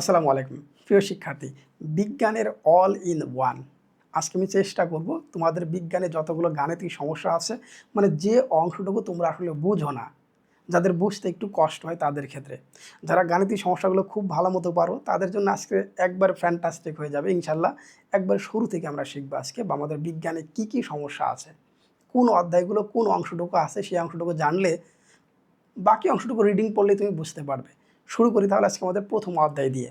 আসসালামু আলাইকুম। প্রিয় শিক্ষার্থী, বিজ্ঞানের অল ইন ওয়ান আজকে আমি চেষ্টা করব তোমাদের বিজ্ঞানে যতগুলো গাণিতিক সমস্যা আছে মানে যে অংশটুকু তোমরা আসলে বুঝো না, যাদের বুঝতে একটু কষ্ট হয় তাদের ক্ষেত্রে। যারা গাণিতিক সমস্যাগুলো খুব ভালো মতো পারো, তাদের জন্য আজকে একবার ফ্যান্টাস্টিক হয়ে যাবে ইনশাল্লাহ একবার শুরু থেকে আমরা শিখব আজকে বা আমাদের বিজ্ঞানে কি কি সমস্যা আছে। কোন অধ্যায়গুলো কোন অংশটুকু আছে, সেই অংশটুকু জানলে বাকি অংশটুকু রিডিং পড়লে তুমি বুঝতে পারবে। শুরু করি তাহলে আজকে আমাদের প্রথম অধ্যায় দিয়ে।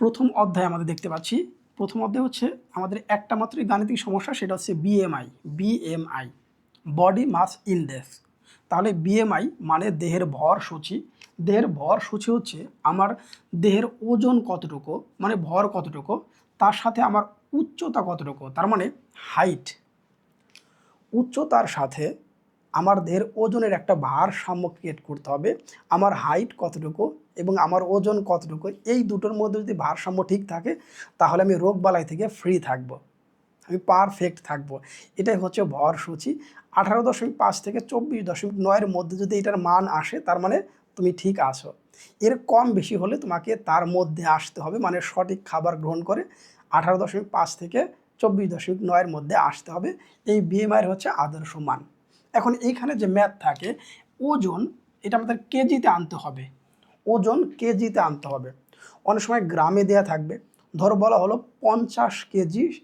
প্রথম অধ্যায় আমাদের দেখতে পাচ্ছি। প্রথম অধ্যায় হচ্ছে আমাদের একটা মাত্রই গাণিতিক সমস্যা, সেটা হচ্ছে BMI BMI body mass index তাহলে বিএমআই মানে দেহের ভর সূচি। দেহের ভর সূচি হচ্ছে আমার দেহের ওজন কতটুকু মানে ভর কতটুকু, তার সাথে আমার উচ্চতা কতটুকু, তার মানে হাইট উচ্চতার সাথে আমার দেহের ওজনের একটা ভারসাম্য ক্রিয়েট করতে হবে। আমার হাইট কতটুকু এবং আমার ওজন কতটুকু, এই দুটোর মধ্যে যদি ভারসাম্য ঠিক থাকে, তাহলে আমি রোগবালাই থেকে ফ্রি থাকব। আমি পারফেক্ট থাকব। এটাই হচ্ছে ভর সূচি। আঠারো দশমিক পাঁচ থেকে চব্বিশ দশমিক নয়ের মধ্যে যদি এটার মান আসে, তার মানে তুমি ঠিক আসো এর কম বেশি হলে তোমাকে তার মধ্যে আসতে হবে মানে সঠিক খাবার গ্রহণ করে আঠারো দশমিক পাঁচ থেকে চব্বিশ দশমিক নয়ের মধ্যে আসতে হবে। এই বিএমআইয়ের হচ্ছে আদর্শ মান। এখন এইখানে যে ম্যাথ থাকে, ওজন এটা আমাদের কেজিতে আনতে হবে। ওজন কেজিতে আনতে হবে। অনেক সময় গ্রামে দেয়া থাকবে। ধরো বলা হলো পঞ্চাশ কেজি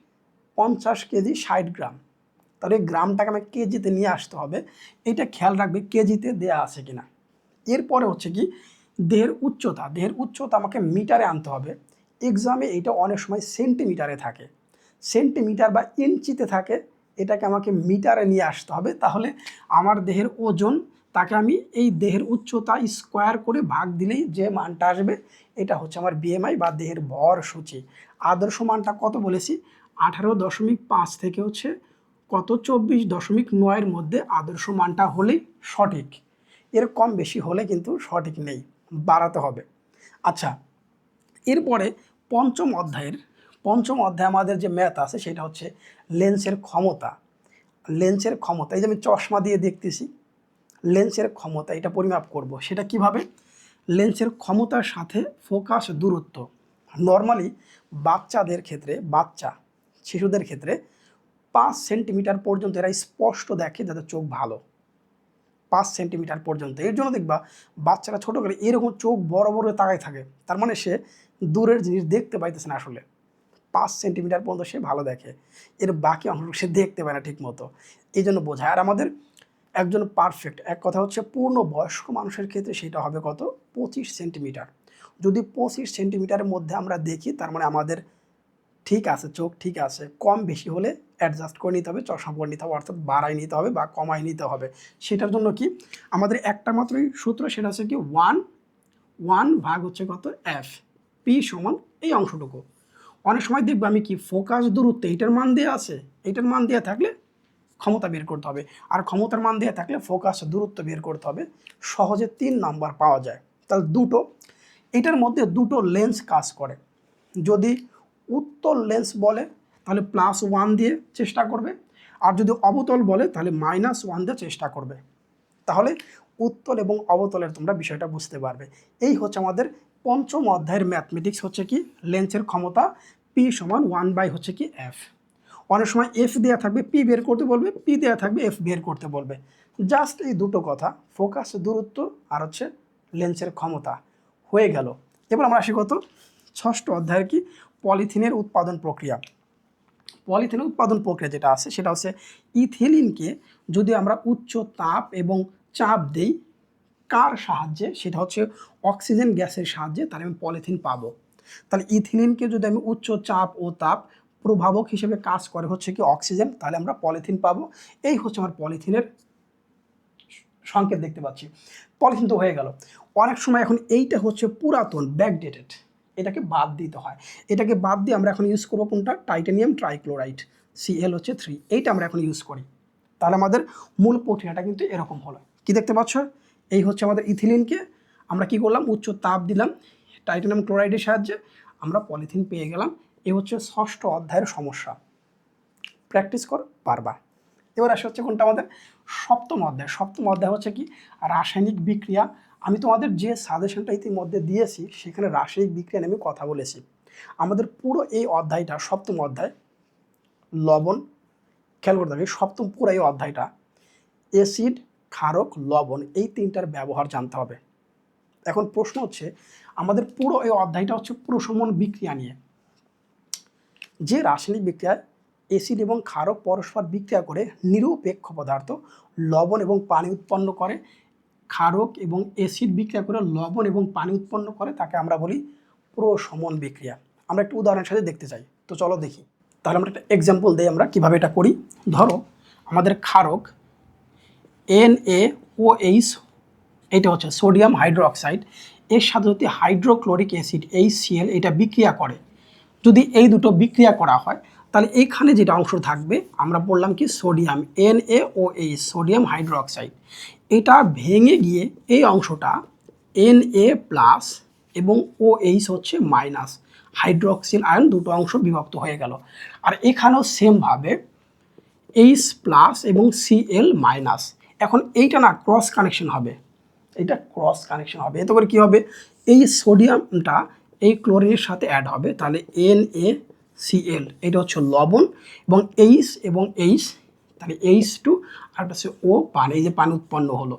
পঞ্চাশ কেজি ষাট গ্রাম। তাহলে গ্রামটাকে আমাকে কেজিতে নিয়ে আসতে হবে। এটা খেয়াল রাখবে কেজিতে দেয়া আছে কিনা। এরপরে হচ্ছে কি, দেহের উচ্চতা। দেহের উচ্চতা আমাকে মিটারে আনতে হবে। এক্সামে এটা অনেক সময় সেন্টিমিটারে থাকে। সেন্টিমিটার বা ইঞ্চিতে থাকে। এটাকে আমাকে মিটারে নিয়ে আসতে হবে, তাহলে আমার দেহের ওজন তাকে আমি এই দেহের উচ্চতা স্কোয়ার করে ভাগ দিলেই যে মানটা আসবে, এটা হচ্ছে আমার বিএমআই বা দেহের ভর সূচি। আদর্শ মানটা কত বলেছি? আঠারো দশমিক পাঁচ থেকে হচ্ছে কত? চব্বিশ দশমিক নয়ের মধ্যে আদর্শ মানটা হলেই সঠিক। এর কম বেশি হলে কিন্তু সঠিক নেই, বাড়াতে হবে। আচ্ছা এরপরে পঞ্চম অধ্যায়ের পঞ্চম অধ্যায় আমাদের যে ম্যাথ আছে সেটা হচ্ছে লেন্সের ক্ষমতা। লেন্সের ক্ষমতা, এই যে আমি চশমা দিয়ে দেখতেছি, লেন্সের ক্ষমতা, এটা পরিমাপ করব। সেটা কীভাবে? লেন্সের ক্ষমতার সাথে ফোকাস দূরত্ব। নর্মালি বাচ্চাদের ক্ষেত্রে, বাচ্চা, শিশুদের ক্ষেত্রে পাঁচ সেন্টিমিটার পর্যন্ত এরা স্পষ্ট দেখে যাদের চোখ ভালো। পাঁচ সেন্টিমিটার পর্যন্ত। এর জন্য দেখবা, বাচ্চারা ছোটো করে এরকম চোখ বড় বড় তাকায় থাকে। তার মানে সে দূরের জিনিস দেখতে পাইতেছে না আসলে। পাঁচ সেন্টিমিটার পর্যন্ত সে ভালো দেখে। এর বাকি অংশ সে দেখতে পায় না ঠিক মতো এই জন্য বোঝায়। আর আমাদের একজন পারফেক্ট এক কথা হচ্ছে পূর্ণ বয়স্ক মানুষের ক্ষেত্রে সেটা হবে কত? পঁচিশ সেন্টিমিটার। যদি পঁচিশ সেন্টিমিটারের মধ্যে আমরা দেখি, তার মানে আমাদের ঠিক আছে, চোখ ঠিক আছে। কম বেশি হলে অ্যাডজাস্ট করে নিতে হবে, চশমা পরে নিতে হবে, অর্থাৎ বাড়াই নিতে হবে বা কমাই নিতে হবে। সেটার জন্য কি? আমাদের একটা মাত্রই সূত্র, সেটা হচ্ছে কি ওয়ান ওয়ান ভাগ হচ্ছে কত? এফ পি সমান এই অংশটুকু। অনেক সময় দেখব আমি কি ফোকাস দূরত্ব এইটার মান দেওয়া আছে? এইটার মান দেওয়া থাকলে ক্ষমতা বের করতে হবে। আর ক্ষমতার মান দেওয়া থাকলে ফোকাস দূরত্ব বের করতে হবে। সহজে তিন নাম্বার পাওয়া যায়। তাহলে দুটো, এটার মধ্যে দুটো লেন্স কাজ করে। যদি উত্তল লেন্স বলে, তাহলে প্লাস ওয়ান দিয়ে চেষ্টা করবে। আর যদি অবতল বলে, তাহলে মাইনাস ওয়ান দিয়ে চেষ্টা করবে। তাহলে উত্তল এবং অবতলের তোমরা বিষয়টা বুঝতে পারবে। এই হচ্ছে আমাদের পঞ্চম অধ্যায়ের ম্যাথমেটিক্স হচ্ছে কি? লেন্সের ক্ষমতা পি সমান ওয়ান বাই হচ্ছে কি এফ অনেক সময় এফ দেওয়া থাকবে পি বের করতে বলবে পি দেওয়া থাকবে এফ বের করতে বলবে। জাস্ট এই দুটো কথা ফোকাস দূরত্ব আর হচ্ছে লেন্সের ক্ষমতা হয়ে গেল। এবার আমরা আসি কত? ষষ্ঠ অধ্যায়ের কি? পলিথিনের উৎপাদন প্রক্রিয়া। পলিথিনের উৎপাদন প্রক্রিয়া যেটা আছে, সেটা হচ্ছে ইথিলিনকে যদি আমরা উচ্চ তাপ এবং চাপ দেই কার সাহায্যে? সেটা হচ্ছে অক্সিজেন গ্যাসের সাহায্যে, তাহলে আমি পলিথিন পাবো। তাহলে ইথিলিনকে যদি আমি উচ্চ চাপ ও তাপ প্রভাবক হিসেবে কাজ করে হচ্ছে কি অক্সিজেন, তাহলে আমরা পলিথিন পাবো। এই হচ্ছে আমার পলিথিনের সংকেত দেখতে পাচ্ছি। পলিথিন তো হয়ে গেল। অনেক সময় এখন এইটা হচ্ছে পুরাতন ব্যাকডেটেড এটাকে বাদ দিতে হয়। এটাকে বাদ দিয়ে আমরা এখন ইউজ করব কোনটা? টাইটানিয়াম ট্রাইক্লোরাইড সিএল হচ্ছে থ্রি এইটা আমরা এখন ইউজ করি। তাহলে আমাদের মূল প্রক্রিয়াটা কিন্তু এরকম হলো। কি দেখতে পাচ্ছ? এই হচ্ছে আমাদের ইথিলিনকে। আমরা কি করলাম? উচ্চ তাপ দিলাম, টাইটানিয়াম ক্লোরাইডের সাহায্যে। আমরা পলিথিন পেয়ে গেলাম। এ হচ্ছে ষষ্ঠ অধ্যায়ের সমস্যা। প্র্যাকটিস কর পারবা এবার আসে হচ্ছে কোনটা আমাদের? সপ্তম অধ্যায়। সপ্তম অধ্যায় হচ্ছে কি? রাসায়নিক বিক্রিয়া। আমি তোমাদের যে সাজেশনটা ইতিমধ্যে দিয়েছি, সেখানে রাসায়নিক বিক্রিয়া নিয়ে আমি কথা বলেছি। আমাদের পুরো এই অধ্যায়টা, সপ্তম অধ্যায়, লবণ, খেয়াল করতে হবে, সপ্তম পুরো এই অধ্যায়টা। অ্যাসিড ক্ষারক, লবণ এই তিনটার ব্যবহার জানতে হবে। এখন প্রশ্ন হচ্ছে, আমাদের পুরো এই অধ্যায়টা হচ্ছে প্রশমন বিক্রিয়া নিয়ে। যে রাসায়নিক বিক্রিয়ায় অ্যাসিড এবং ক্ষারক পরস্পর বিক্রিয়া করে নিরপেক্ষ পদার্থ লবণ এবং পানি উৎপন্ন করে, ক্ষারক এবং অ্যাসিড বিক্রিয়া করে লবণ এবং পানি উৎপন্ন করে, তাকে আমরা বলি প্রশমন বিক্রিয়া। আমরা একটু উদাহরণের সাথে দেখতে চাই। তো চলো দেখি। তাহলে আমরা একটা এক্সাম্পল দিই আমরা কীভাবে এটা করি। ধরো, আমাদের ক্ষারক এন এ ও এইচ এটা হচ্ছে সোডিয়াম হাইড্রোক্সাইড। এর সাথে যদি হাইড্রোক্লোরিক অ্যাসিড এইচ সিএল এটা বিক্রিয়া করে, যদি এই দুটো বিক্রিয়া করা হয়, তাহলে এইখানে যেটা অংশ থাকবে, আমরা বললাম কি sodium N A O H sodium hydroxide. এটা ভেঙে গিয়ে এই অংশটা এন এ প্লাস এবং ও এইচ হচ্ছে মাইনাস হাইড্রোক্সিল আয়ন দুটো অংশ বিভক্ত হয়ে গেল। আর এখানেও সেমভাবে এইচ প্লাস এবং সিএল মাইনাস এখন এইটা না ক্রস কানেকশন হবে। এটা ক্রস কানেকশন হবে। এতে করে কী হবে? এই সোডিয়ামটা এই ক্লোরিনের সাথে অ্যাড হবে। তাহলে এন এ সিএল এটা হচ্ছে লবণ এবং এইচ এবং এইচ তাহলে এইচ টু আর হচ্ছে ও পানি। এই যে পানি উৎপন্ন হলো।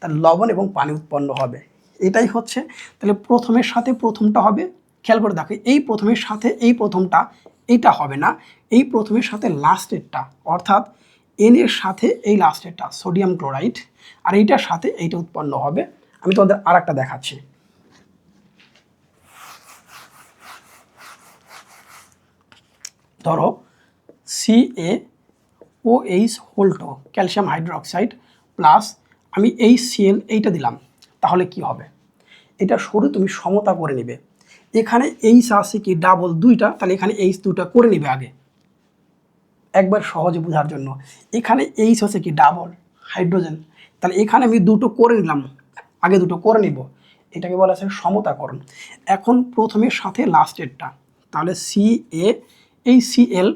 তাহলে লবণ এবং পানি উৎপন্ন হবে। এটাই হচ্ছে। তাহলে প্রথমের সাথে প্রথমটা হবে। খেয়াল করে দেখো, এই প্রথমের সাথে এই প্রথমটা, এইটা হবে না। এই প্রথমের সাথে লাস্টেরটা অর্থাৎ এন এর সাথে এই লাস্টেরটা সোডিয়াম ক্লোরাইড আর এইটার সাথে এইটা উৎপন্ন হবে। আমি তোমাদের আর একটা দেখাচ্ছি। ধরো C A O H whole two calcium hydroxide plus আমি এই সিএল এইটা দিলাম, তাহলে কি হবে? এটা সরু তুমি সমতা করে নেবে। এখানে এইচ আছে কি ডাবল দুইটা, তাহলে এখানে এইচ দুটা করে নেবে আগে। একবার সহজে বোঝার জন্য। এখানে এইচ হচ্ছে কি? ডাবল হাইড্রোজেন তাহলে এখানে আমি দুটো করে নিলাম। আগে দুটো করে নিব। এটাকে বলা আছে সমতাকরণ। এখন প্রথমে সাথে লাস্টেরটা তাহলে সি এ এই সিএল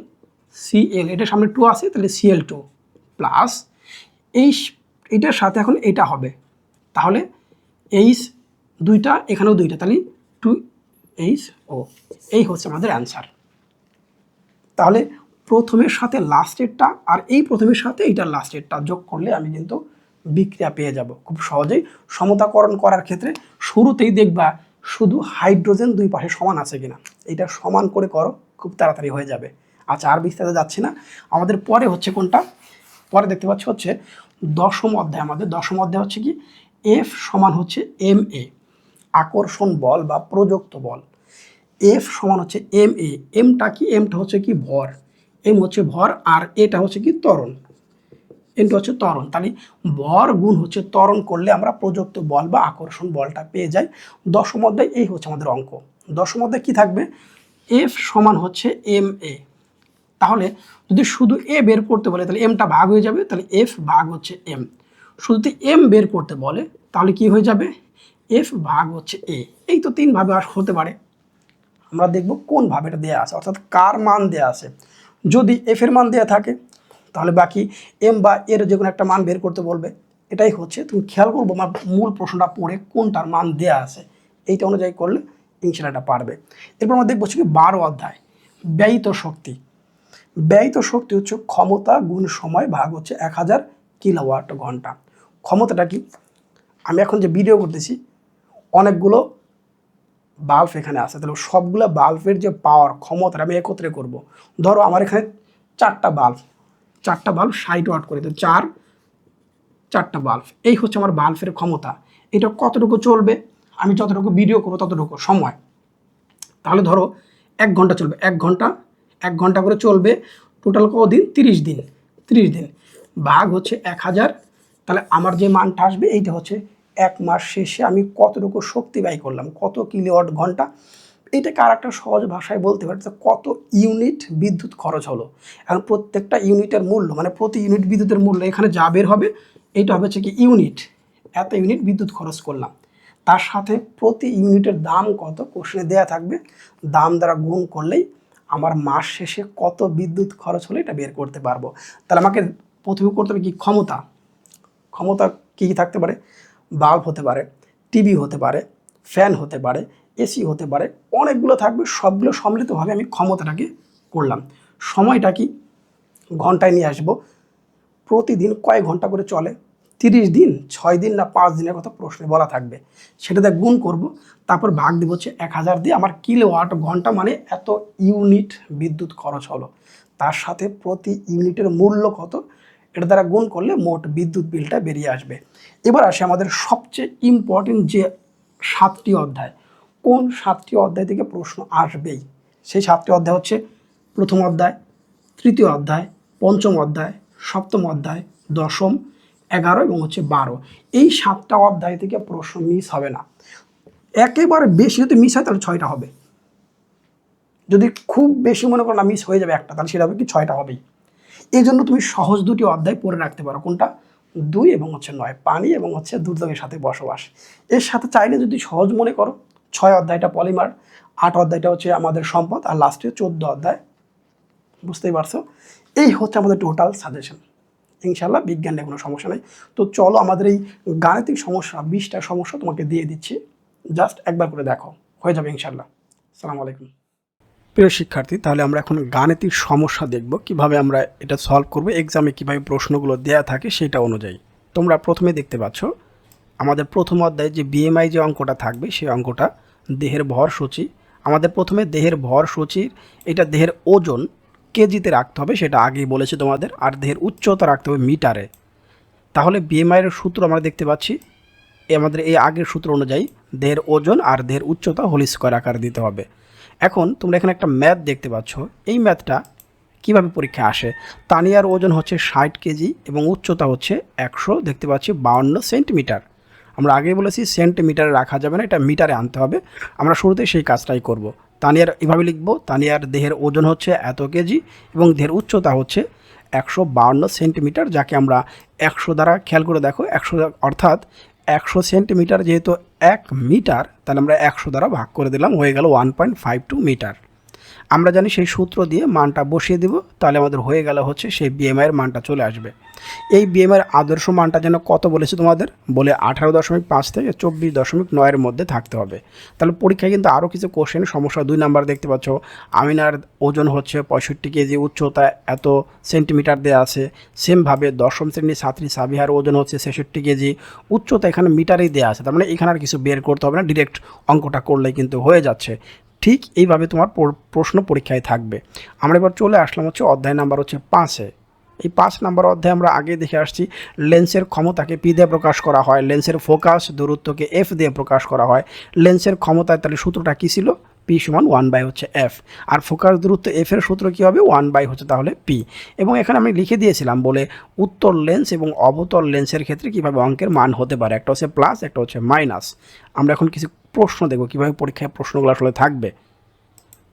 সিএল এটার সামনে টু আছে, তাহলে সিএল টু প্লাস এই এটার সাথে এখন এটা হবে। তাহলে এইচ দুইটা, এখানেও দুইটা। তাহলে টু এইচ ও। এই হচ্ছে আমাদের অ্যান্সার তাহলে প্রথমের সাথে লাস্টেরটা আর এই প্রথমের সাথে এইটার লাস্টেরটা যোগ করলে আমি কিন্তু বিক্রিয়া পেয়ে যাব। খুব সহজেই সমতাকরণ করার ক্ষেত্রে শুরুতেই দেখবা শুধু হাইড্রোজেন দুই পাশে সমান আছে কিনা। এটা সমান করে করো, খুব তাড়াতাড়ি হয়ে যাবে। আচ্ছা আর বিস্তারিত যাচ্ছি না। আমাদের পরে হচ্ছে কোনটা? পরে দেখতে পাচ্ছি হচ্ছে দশম অধ্যায়। আমাদের দশম অধ্যায় হচ্ছে কি? এফ সমান হচ্ছে এম এ আকর্ষণ বল বা প্রযুক্ত বল। এফ সমান হচ্ছে এম এ এমটা কি? এমটা হচ্ছে কি ভর। এম হচ্ছে ভর আর এটা হচ্ছে কি ত্বরণ। এমটা হচ্ছে ত্বরণ। তাহলে ভর গুণ হচ্ছে ত্বরণ করলে আমরা প্রযুক্ত বল বা আকর্ষণ বলটা পেয়ে যাই। দশম অধ্যায়, এই হচ্ছে আমাদের অঙ্ক। দশম অধ্যায় কী থাকবে? এফ সমান হচ্ছে এম এ তাহলে যদি শুধু এ বের করতে বলে, তাহলে এমটা ভাগ হয়ে যাবে, তাহলে এফ ভাগ হচ্ছে এম শুধু যদি এম বের করতে বলে, তাহলে কি হয়ে যাবে? এফ ভাগ হচ্ছে এ এই তো তিনভাবে আস হতে পারে। আমরা দেখব কোনভাবে এটা দেওয়া আছে, অর্থাৎ কার মান দেওয়া আছে। যদি এফের মান দেওয়া থাকে, তাহলে বাকি এম বা এর যে কোনো একটা মান বের করতে বলবে। এটাই হচ্ছে, তুমি খেয়াল করব আমার মূল প্রশ্নটা পড়ে কোনটার মান দেওয়া আছে। এইটা অনুযায়ী করলে ইনশাল্লাহ পারবে। এরপর আমরা দেখব কি বারো অধ্যায়, ব্যয়িত শক্তি। ব্যয়িত শক্তি হচ্ছে ক্ষমতা গুণ সময় ভাগ হচ্ছে এক হাজার কিলোওয়াট ঘণ্টা। ক্ষমতাটা কি? আমি এখন যে ভিডিও করতেছি, অনেকগুলো বাল্ব এখানে আছে। তাহলে সবগুলো বাল্বের যে পাওয়ার ক্ষমতাটা আমি একত্রে করব। ধরো আমার এখানে চারটা বাল্ব চারটা বাল্ব ষাট ওয়াট করে। তো চার, চারটা বাল্ব, এই হচ্ছে আমার বাল্বের ক্ষমতা। এটা কতটুকু চলবে? আমি যতটুকু ভিডিও করব ততটুকু সময়। তাহলে ধরো এক ঘণ্টা চলবে। এক ঘণ্টা এক ঘণ্টা করে চলবে টোটাল কদিন? তিরিশ দিন। তিরিশ দিন। ভাগ হচ্ছে এক হাজার। তাহলে আমার যে মানটা আসবে, এইটা হচ্ছে এক মাস শেষে আমি কতটুকু শক্তি ব্যয় করলাম, কত কিলোওয়াট ঘণ্টা? এটাকে আর একটা সহজ ভাষায় বলতে পারি? কত ইউনিট বিদ্যুৎ খরচ হলো? এখন প্রত্যেকটা ইউনিটের মূল্য মানে প্রতি ইউনিট বিদ্যুতের মূল্য এখানে যা বের হবে, এটা হবে হচ্ছে কি ইউনিট। এত ইউনিট বিদ্যুৎ খরচ করলাম। তার সাথে প্রতি ইউনিটের দাম কত? কোশ্চেনে দেওয়া থাকবে। দাম দ্বারা গুণ করলেই আমার মাস শেষে কত বিদ্যুৎ খরচ হলে এটা বের করতে পারব। তাহলে আমাকে প্রথমে করতে হবে কি? ক্ষমতা। ক্ষমতা কী কী থাকতে পারে? বাল্ব হতে পারে, টিভি হতে পারে, ফ্যান হতে পারে, এসি হতে পারে, অনেকগুলো থাকবে, সবগুলো সম্মিলিতভাবে আমি ক্ষমতাটাকে করলাম। সময়টা কি? ঘন্টায় নিয়ে আসব। প্রতিদিন কয় ঘণ্টা করে চলে। তিরিশ দিন, ছয় দিন না পাঁচ দিনের কথা প্রশ্নে বলা থাকবে। সেটাতে গুণ করব, তারপর ভাগ দেবো হচ্ছে এক হাজার দিয়ে আমার কিলোওয়াট ঘণ্টা মানে এত ইউনিট বিদ্যুৎ খরচ হলো। তার সাথে প্রতি ইউনিটের মূল্য কত? এটা দ্বারা গুণ করলে মোট বিদ্যুৎ বিলটা বেরিয়ে আসবে। এবার আসে আমাদের সবচেয়ে ইম্পর্টেন্ট যে সাতটি অধ্যায়। কোন সাতটি অধ্যায় থেকে প্রশ্ন আসবেই? সেই সাতটি অধ্যায় হচ্ছে প্রথম অধ্যায়, তৃতীয় অধ্যায়, পঞ্চম অধ্যায়, সপ্তম অধ্যায়, দশম, এগারো এবং হচ্ছে বারো। এই সাতটা অধ্যায় থেকে প্রশ্ন মিস হবে না। একেবারে বেশি যদি মিস হয় তাহলে ছয়টা হবে। যদি খুব বেশি মনে করো না মিস হয়ে যাবে একটা, তাহলে সেটা হবে কি ছয়টা হবেই। এই জন্য তুমি সহজ দুটি অধ্যায় পড়ে রাখতে পারো। কোনটা? দুই এবং হচ্ছে নয়, পানি এবং হচ্ছে দুর্যোগের সাথে বসবাস। এর সাথে চাইলে যদি সহজ মনে করো, ছয় অধ্যায়টা পলিমার, আট অধ্যায়টা হচ্ছে আমাদের সম্পদ, আর লাস্টে চোদ্দ অধ্যায়। বুঝতেই পারছ? এই হচ্ছে আমাদের টোটাল সাজেশন ইনশাল্লাহ বিজ্ঞানের কোনো সমস্যা নেই। তো চলো আমাদের এই গাণিতিক সমস্যা, বিশটা সমস্যা তোমাকে দিয়ে দিচ্ছি। জাস্ট একবার করে দেখো, হয়ে যাবে ইনশাল্লাহ সালাম আলাইকুম। প্রিয় শিক্ষার্থী, তাহলে আমরা এখন গাণিতিক সমস্যা দেখব। কীভাবে আমরা এটা সলভ করব এক্সামে কীভাবে প্রশ্নগুলো দেয়া থাকে সেটা অনুযায়ী। তোমরা প্রথমে দেখতে পাচ্ছ, আমাদের প্রথম অধ্যায়ে যে বিএমআই যে অঙ্কটা থাকবে, সেই অঙ্কটা দেহের ভর সূচি। আমাদের প্রথমে দেহের ভর সূচির এটা দেহের ওজন কেজিতে রাখতে হবে, সেটা আগেই বলেছি তোমাদের, আর দেহের উচ্চতা রাখতে হবে মিটারে। তাহলে বিএমআইয়ের সূত্র আমরা দেখতে পাচ্ছি আমাদের এই আগের সূত্র অনুযায়ী দেহের ওজন আর দেহের উচ্চতা হোল স্কোয়ার আকারে দিতে হবে। এখন তোমরা এখানে একটা ম্যাথ দেখতে পাচ্ছ। এই ম্যাথটা কীভাবে পরীক্ষা আসে? তানিয়ার ওজন হচ্ছে ষাট কেজি এবং উচ্চতা হচ্ছে একশো, দেখতে পাচ্ছি বাউন্ন সেন্টিমিটার। আমরা আগেই বলেছি সেন্টিমিটারে রাখা যাবে না, এটা মিটারে আনতে হবে। আমরা শুরুতে সেই কাজটাই করব। তানিয়ার এভাবে লিখব, তানিয়ার দেহের ওজন হচ্ছে এত কেজি এবং দেহের উচ্চতা হচ্ছে একশো সেন্টিমিটার, যাকে আমরা একশো দ্বারা, খেয়াল করে দেখো, একশো অর্থাৎ একশো সেন্টিমিটার যেহেতু এক মিটার, তাহলে আমরা একশো দ্বারা ভাগ করে দিলাম, হয়ে গেল one point five two metre আমরা জানি সেই সূত্র দিয়ে মানটা বসিয়ে দিব, তাহলে আমাদের হয়ে গেল হচ্ছে সেই বিএমআইয়ের মানটা চলে আসবে। এই বিএমআইয়ের আদর্শ মানটা যেন কত বলেছে তোমাদের? বলে আঠারো দশমিক পাঁচ থেকে চব্বিশ দশমিক নয়ের মধ্যে থাকতে হবে। তাহলে পরীক্ষায় কিন্তু আরও কিছু কোশ্চেন সমস্যা দুই নাম্বার দেখতে পাচ্ছ। আমিনার ওজন হচ্ছে পঁয়ষট্টি কেজি, উচ্চতা এত সেন্টিমিটার দেওয়া আছে। সেমভাবে দশম শ্রেণির ছাত্রী সাবিহার ওজন হচ্ছে ছেষট্টি কেজি, উচ্চতা এখানে মিটারেই দেওয়া আছে। তার মানে এখানে আর কিছু বের করতে হবে না ডিরেক্ট অঙ্কটা করলেই কিন্তু হয়ে যাচ্ছে। ঠিক এইভাবে তোমার প্রশ্ন পরীক্ষায় থাকবে। আমরা এবার চলে আসলাম হচ্ছে অধ্যায় নাম্বার হচ্ছে পাঁচে। এই পাঁচ নাম্বার অধ্যায় আমরা আগে দেখে আসছি, লেন্সের ক্ষমতাকে পি দিয়ে প্রকাশ করা হয়, লেন্সের ফোকাস দূরত্বকে এফ দিয়ে প্রকাশ করা হয়। লেন্সের ক্ষমতায় তাহলে সূত্রটা কী ছিল? পি সমান ওয়ান বাই হচ্ছে এফ। আর ফোকাস দূরত্ব এফ এর সূত্র কী হবে? ওয়ান বাই হচ্ছে তাহলে পি। এবং এখানে আমি লিখে দিয়েছিলাম বলে উত্তর লেন্স এবং অবতল লেন্সের ক্ষেত্রে কীভাবে অঙ্কের মান হতে পারে? একটা হচ্ছে প্লাস, একটা হচ্ছে মাইনাস। আমরা এখন কিছু প্রশ্ন দেখব, কীভাবে পরীক্ষায় প্রশ্নগুলো আসলে থাকবে।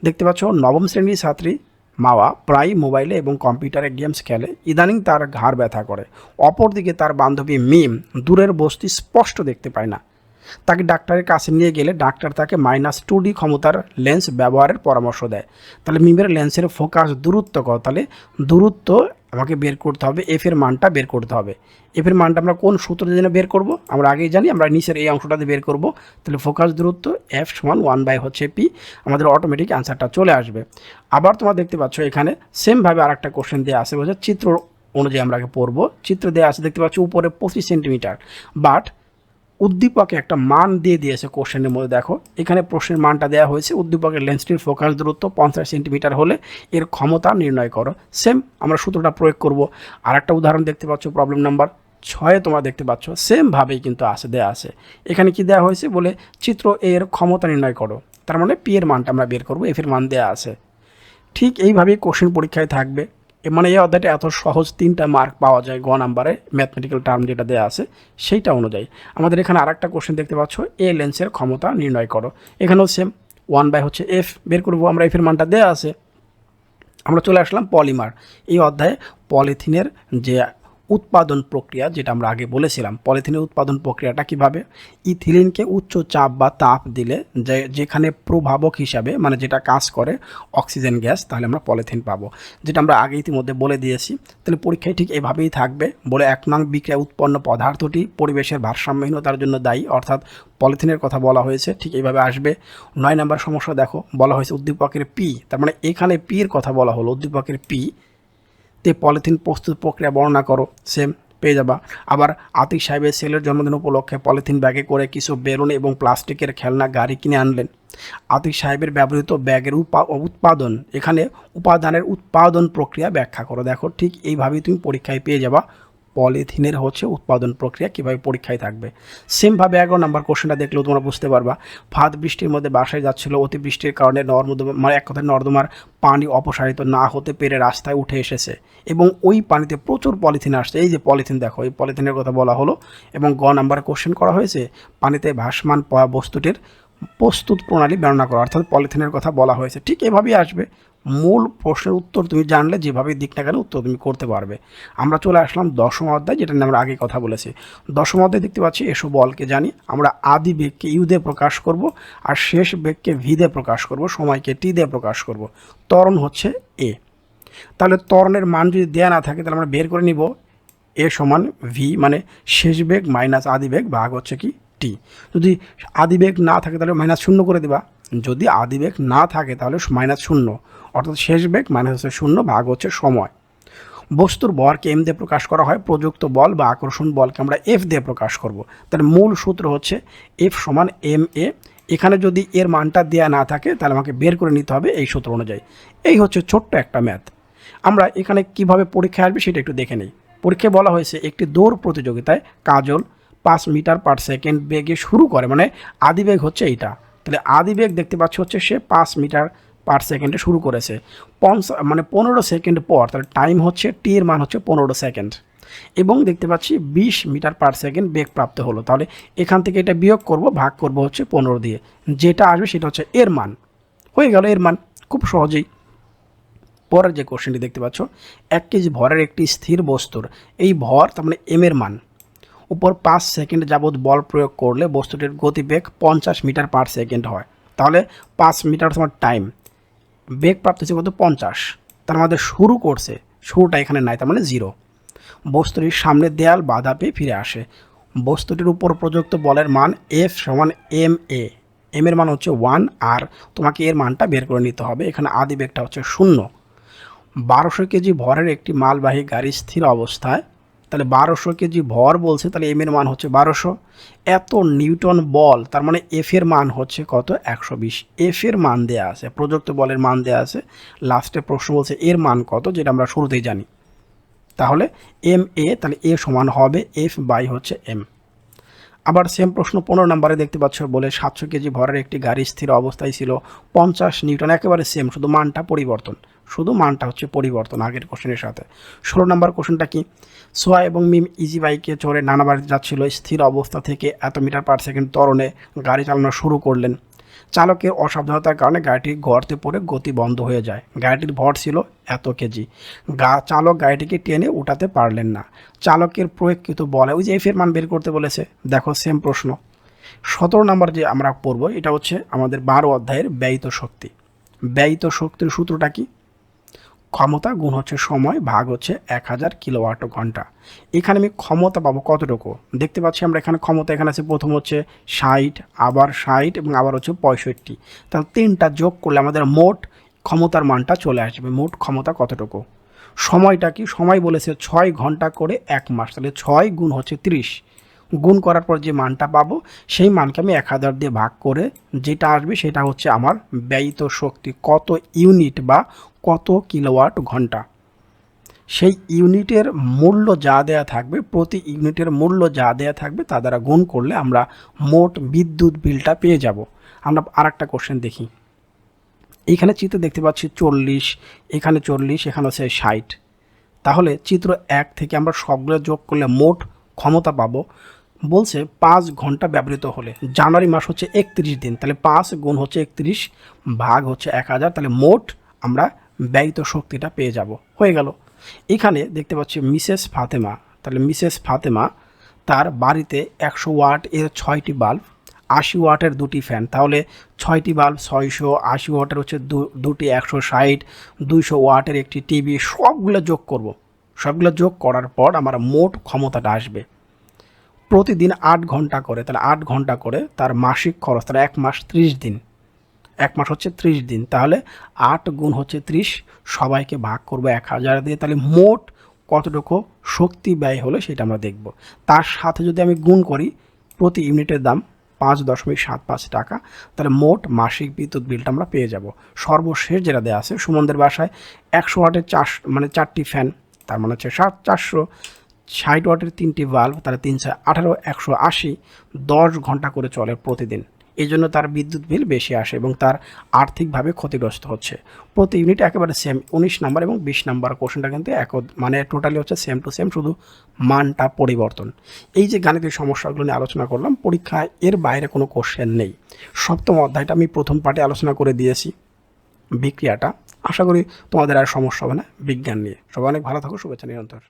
দেখতে পাচ্ছ, নবম শ্রেণির ছাত্রী মাওয়া প্রায় মোবাইলে এবং কম্পিউটারে গেমস খেলে। ইদানিং তার ঘাড় ব্যথা করে। অপরদিকে তার বান্ধবী মিম দূরের বস্তি স্পষ্ট দেখতে পায় না। তাকে ডাক্তারের কাছে নিয়ে গেলে ডাক্তার তাকে মাইনাস টু ডি ক্ষমতার লেন্স ব্যবহারের পরামর্শ দেয়। তাহলে মিমের লেন্সের ফোকাস দূরত্ব কত? তাহলে দূরত্ব আমাকে বের করতে হবে এফ এর মানটা বের করতে হবে। এফ এর মানটা আমরা কোন সূত্র দিয়ে বের করব? আমরা আগেই জানি, আমরা নিচের এই অংশটাতে বের করব। তাহলে ফোকাস দূরত্ব এফ সমান ওয়ান বাই হচ্ছে পি আমাদের অটোমেটিক অ্যান্সারটা চলে আসবে। আবার তোমরা দেখতে পাচ্ছ এখানে সেমভাবে আর একটা কোশ্চেন দিয়ে আসে বলছে চিত্র অনুযায়ী আমরা আগে পড়ব। চিত্র দেওয়া আছে, দেখতে পাচ্ছি, উপরে পঁচিশ সেন্টিমিটার বাট উদ্দীপকে একটা মান দিয়ে দিয়েছে কোশ্চেনের মধ্যে, দেখো। এখানে প্রশ্নের মানটা দেওয়া হয়েছে, উদ্দীপকের লেন্সটির ফোকাস দূরত্ব পঞ্চাশ সেন্টিমিটার হলে এর ক্ষমতা নির্ণয় করো। সেম আমরা সূত্রটা প্রয়োগ করব। আর একটা উদাহরণ দেখতে পাচ্ছ প্রবলেম নাম্বার ছয়ে তোমরা দেখতে পাচ্ছ সেমভাবেই কিন্তু আসে দেওয়া আছে। এখানে কি দেওয়া হয়েছে? বলে চিত্র এর ক্ষমতা নির্ণয় করো। তার মানে পি এর মানটা আমরা বের করব এফ এর মান দেওয়া আছে। ঠিক এইভাবেই কোশ্চেন পরীক্ষায় থাকবে। মানে এই অধ্যায়টা এত সহজ তিনটা মার্ক পাওয়া যায় গ নাম্বারে ম্যাথমেটিক্যাল টার্ম যেটা দেওয়া আছে, সেইটা অনুযায়ী। আমাদের এখানে আর একটা কোশ্চেন দেখতে পাচ্ছ এ লেন্সের ক্ষমতা নির্ণয় করো। এখানেও সেম ওয়ান বাই হচ্ছে এফ বের করব আমরা এফের মানটা দেওয়া আছে। আমরা চলে আসলাম পলিমার এই অধ্যায়ে পলিথিনের যে উৎপাদন প্রক্রিয়া, যেটা আমরা আগে বলেছিলাম, পলিথিনের উৎপাদন প্রক্রিয়াটা কীভাবে? ইথিলিনকে উচ্চ চাপ বা তাপ দিলে যে, যেখানে প্রভাবক হিসাবে মানে যেটা কাজ করে অক্সিজেন গ্যাস, তাহলে আমরা পলিথিন পাবো। যেটা আমরা আগে ইতিমধ্যে বলে দিয়েছি, তাহলে পরীক্ষায় ঠিক এভাবেই থাকবে। বলে এক নং বিক্রিয়া উৎপন্ন পদার্থটি পরিবেশের ভারসাম্যহীনতার জন্য দায়ী, অর্থাৎ পলিথিনের কথা বলা হয়েছে, ঠিক এইভাবে আসবে। নয় নম্বর সমস্যা দেখো, বলা হয়েছে উদ্দীপকের পি তার মানে এখানে পি এর কথা বলা হলো, উদ্দীপকের পি তে পলিথিন প্রস্তুত প্রক্রিয়া বর্ণনা করো সেম পেয়ে যাবা। আবার আতিক সাহেবের ছেলের জন্মদিন উপলক্ষে পলিথিন ব্যাগে করে কিছু বেলুন এবং প্লাস্টিকের খেলনা গাড়ি কিনে আনলেন। আতিক সাহেবের ব্যবহৃত ব্যাগের উৎপাদন, এখানে উপাদানের উৎপাদন প্রক্রিয়া ব্যাখ্যা করো। দেখো ঠিক এইভাবেই তুমি পরীক্ষায় পেয়ে যাবা। পলিথিনের হচ্ছে উৎপাদন প্রক্রিয়া কীভাবে পরীক্ষায় থাকবে। সেমভাবে এগারো নাম্বার কোশ্চেনটা দেখলেও তোমরা বুঝতে পারবা। ফাঁদ বৃষ্টির মধ্যে বাসায় যাচ্ছিল অতিবৃষ্টির কারণে নর্মদমা মানে এক কথায় নর্দমার পানি অপসারিত না হতে পেরে রাস্তায় উঠে এসেছে এবং ওই পানিতে প্রচুর পলিথিন আসছে। এই যে পলিথিন দেখো, এই পলিথিনের কথা বলা হলো এবং গ নাম্বার কোশ্চেন করা হয়েছে, পানিতে ভাসমান বস্তুটির প্রস্তুত প্রণালী বর্ণনা করা। অর্থাৎ পলিথিনের কথা বলা হয়েছে। ঠিক এভাবেই আসবে। মূল প্রশ্নের উত্তর তুমি জানলে যেভাবে দিক না গেলে উত্তর তুমি করতে পারবে। আমরা চলে আসলাম দশম অধ্যায়, যেটা নিয়ে আমরা আগে কথা বলেছি। দশম অধ্যায় দেখতে পাচ্ছি এসব বলকে জানি, আমরা আদি বেগকে ইউদে প্রকাশ করব আর শেষ বেগকে ভি দিয়ে প্রকাশ করব, সময়কে টি দিয়ে প্রকাশ করব। ত্বরণ হচ্ছে এ। তাহলে ত্বরণের মান যদি দেয়া না থাকে, তাহলে আমরা বের করে নিব। এ সমান ভি মানে শেষ বেগ মাইনাস আদি বেগ ভাগ হচ্ছে কি? টি। যদি আদি বেগ না থাকে, তাহলে মাইনাস শূন্য করে দেবা। যদি আদি বেগ না থাকে, তাহলে মাইনাস শূন্য। অর্থাৎ শেষ বেগ মানে হচ্ছে শূন্য ভাগ হচ্ছে সময়। বস্তুর বলকে এম দিয়ে প্রকাশ করা হয়, প্রযুক্ত বল বা আকর্ষণ বলকে আমরা এফ দিয়ে প্রকাশ করব। তাহলে মূল সূত্র হচ্ছে এফ সমান এম এ এখানে যদি এর মানটা দেয়া না থাকে, তাহলে আমাকে বের করে নিতে হবে এই সূত্র অনুযায়ী। এই হচ্ছে ছোট্ট একটা ম্যাথ। আমরা এখানে কীভাবে পরীক্ষায় আসবে সেটা একটু দেখে নিই। পরীক্ষায় বলা হয়েছে, একটি দৌড় প্রতিযোগিতায় কাজল পাঁচ মিটার পার সেকেন্ড বেগে শুরু করে মানে আদিবেগ হচ্ছে এইটা। তাহলে আদিবেগ দেখতে পাচ্ছি হচ্ছে সে পাঁচ মিটার পার সেকেন্ডে শুরু করেছে। পঞ্চ মানে পনেরো সেকেন্ড পর, তাহলে টাইম হচ্ছে টি এর মান হচ্ছে পনেরো সেকেন্ড এবং দেখতে পাচ্ছি বিশ মিটার পার সেকেন্ড বেগ প্রাপ্ত হলো। তাহলে এখান থেকে এটা বিয়োগ করব, ভাগ করব হচ্ছে পনেরো দিয়ে। যেটা আসবে সেটা হচ্ছে এর মান। হয়ে গেল এর মান। খুব সহজেই। পরের যে কোশ্চেনটি দেখতে পাচ্ছ, এক কেজি ভরের একটি স্থির বস্তুর, এই ভর তার মানে এম এর মান। উপর পাঁচ সেকেন্ড যাবৎ বল প্রয়োগ করলে বস্তুটির গতিবেগ পঞ্চাশ মিটার পার সেকেন্ড হয়। তাহলে পাঁচ মিটার তোমার টাইম বেগ প্রাপ্ত হচ্ছে কত? পঞ্চাশ। তার মধ্যে শুরু করছে, শুরুটা এখানে নাই, তার মানে জিরো বস্তুটির সামনে দেয়াল বাধা পেয়ে ফিরে আসে। বস্তুটির উপর প্রযুক্ত বলের মান এফ সমান এম এ এম এর মান হচ্ছে ওয়ান আর তোমাকে এর মানটা বের করে নিতে হবে। এখানে আদি বেগটা হচ্ছে শূন্য। বারোশো কেজি ভরের একটি মালবাহী গাড়ি স্থির অবস্থায় তাহলে বারোশো কেজি ভর বলছে, তাহলে এম এর মান হচ্ছে বারোশো। এত নিউটন বল, তার মানে এফ এর মান হচ্ছে কত? একশো বিশ। এফ এর মান দেওয়া আছে, প্রযুক্ত বলের মান দেওয়া আছে। লাস্টে প্রশ্ন বলছে, এর মান কত? যেটা আমরা শুরুতেই জানি। তাহলে এম এ তাহলে এ সমান হবে এফ বাই হচ্ছে এম আবার সেম প্রশ্ন পনেরো নম্বরে দেখতে পাচ্ছ, বলে সাতশো কেজি ভরের একটি গাড়ি স্থির অবস্থায় ছিল পঞ্চাশ নিউটন, একেবারে সেম শুধু মানটা পরিবর্তন। শুধু মানটা হচ্ছে পরিবর্তন, আগের কোশ্চেনের সাথে। ষোলো নম্বর কোশ্চেনটা কি? সোয়া এবং মিম ইজি বাইকে চড়ে নানা বাড়িতে যাচ্ছিল। স্থির অবস্থা থেকে এত মিটার পার সেকেন্ড তরণে গাড়ি চালানো শুরু করলেন। চালকের অসাবধানতার কারণে গাড়িটি গর্তে পড়ে গতি বন্ধ হয়ে যায়। গাড়িটির ভর ছিল এত কেজি। গা চালক গাড়িটিকে টেনে উঠাতে পারলেন না। চালকের প্রয়োগকৃত বলে, ওই যে এফের মান বের করতে বলেছে। দেখো সেম প্রশ্ন। সতেরো নম্বর যে আমরা পড়ব, এটা হচ্ছে আমাদের বারো অধ্যায়ের ব্যয়িত শক্তি। ব্যয়িত শক্তির সূত্রটা কি? ক্ষমতা গুণ হচ্ছে সময়, ভাগ হচ্ছে এক হাজার কিলোওয়াট ঘণ্টা। এখানে আমি ক্ষমতা পাবো কতটুকু? দেখতে পাচ্ছি আমরা এখানে ক্ষমতা, এখানে আছে প্রথম হচ্ছে ষাট, আবার ষাট এবং আবার হচ্ছে পঁয়ষট্টি। তাহলে তিনটা যোগ করলে আমাদের মোট ক্ষমতার মানটা চলে আসবে। মোট ক্ষমতা কতটুকু? সময়টা কি? সময় বলেছে ছয় ঘণ্টা করে এক মাস। তাহলে ছয় গুণ হচ্ছে ত্রিশ। গুণ করার পর যে মানটা পাবো, সেই মানকে আমি এক হাজার দিয়ে ভাগ করে যেটা আসবে সেটা হচ্ছে আমার ব্যয়িত শক্তি। কত ইউনিট বা কত কিলোওয়াট ঘণ্টা? সেই ইউনিটের মূল্য যা দেয়া থাকবে, প্রতি ইউনিটের মূল্য যা দেয়া থাকবে, তা দ্বারা গুণ করলে আমরা মোট বিদ্যুৎ বিলটা পেয়ে যাব। আমরা আর একটা কোশ্চেন দেখি। এইখানে চিত্র দেখতে পাচ্ছি চল্লিশ, এখানে চল্লিশ, এখানে হচ্ছে ষাট। তাহলে চিত্র এক থেকে আমরা সবগুলো যোগ করলে মোট ক্ষমতা পাবো। বলছে পাঁচ ঘণ্টা ব্যবহৃত হলে, জানুয়ারি মাস হচ্ছে একত্রিশ দিন, তাহলে পাঁচ গুণ হচ্ছে একত্রিশ, ভাগ হচ্ছে এক হাজার, তাহলে মোট আমরা ব্যয়িত শক্তিটা পেয়ে যাব। হয়ে গেল। এখানে দেখতে পাচ্ছি মিসেস ফাতেমা। তাহলে মিসেস ফাতেমা তার বাড়িতে একশো ওয়াট এর ছয়টি বাল্ব, আশি ওয়াটের দুটি ফ্যান। তাহলে ছয়টি বাল্ব ছয়শো, আশি ওয়াটের হচ্ছে দুটি একশো ষাট, দুইশো ওয়াটের একটি টিভি, সবগুলো যোগ করব। সবগুলো যোগ করার পর আমার মোট ক্ষমতাটা আসবে। প্রতিদিন আট ঘণ্টা করে, তাহলে আট ঘণ্টা করে তার মাসিক খরচ, তাহলে এক মাস ত্রিশ দিন। এক মাস হচ্ছে ত্রিশ দিন। তাহলে আট গুণ হচ্ছে ত্রিশ, সবাইকে ভাগ করব এক হাজার দিয়ে। তাহলে মোট কতটুকু শক্তি ব্যয় হলো সেটা আমরা দেখব। তার সাথে যদি আমি গুণ করি, প্রতি ইউনিটের দাম পাঁচ দশমিক সাত পাঁচ টাকা, তাহলে মোট মাসিক বিদ্যুৎ বিলটা আমরা পেয়ে যাব। সর্বশেষ যেটা দেওয়া আছে, সুমনদের বাসায় একশো ওয়াটের চার মানে চারটি ফ্যান, তার মানে হচ্ছে সাত, চারশো। ষাট ওয়াটের তিনটি বাল্ব তাহলে তিনশো আঠারো, একশো আশি, দশ ঘণ্টা করে চলে প্রতিদিন। এই জন্য তার বিদ্যুৎ বিল বেশি আসে এবং তার আর্থিকভাবে ক্ষতিগ্রস্ত হচ্ছে। প্রতি ইউনিট একেবারে সেম উনিশ নাম্বার এবং বিশ নাম্বার কোশ্চেনটা কিন্তু এক মানে টোটালি হচ্ছে সেম টু সেম শুধু মানটা পরিবর্তন। এই যে গাণিতিক সমস্যাগুলো নিয়ে আলোচনা করলাম, পরীক্ষায় এর বাইরে কোনো কোশ্চেন নেই। সপ্তম অধ্যায়টা আমি প্রথম পার্টে আলোচনা করে দিয়েছি, বিক্রিয়াটা। আশা করি তোমাদের আর সমস্যা হবে না, বিজ্ঞান নিয়ে। সবাই অনেক ভালো থাকো, শুভেচ্ছা নিরন্তর।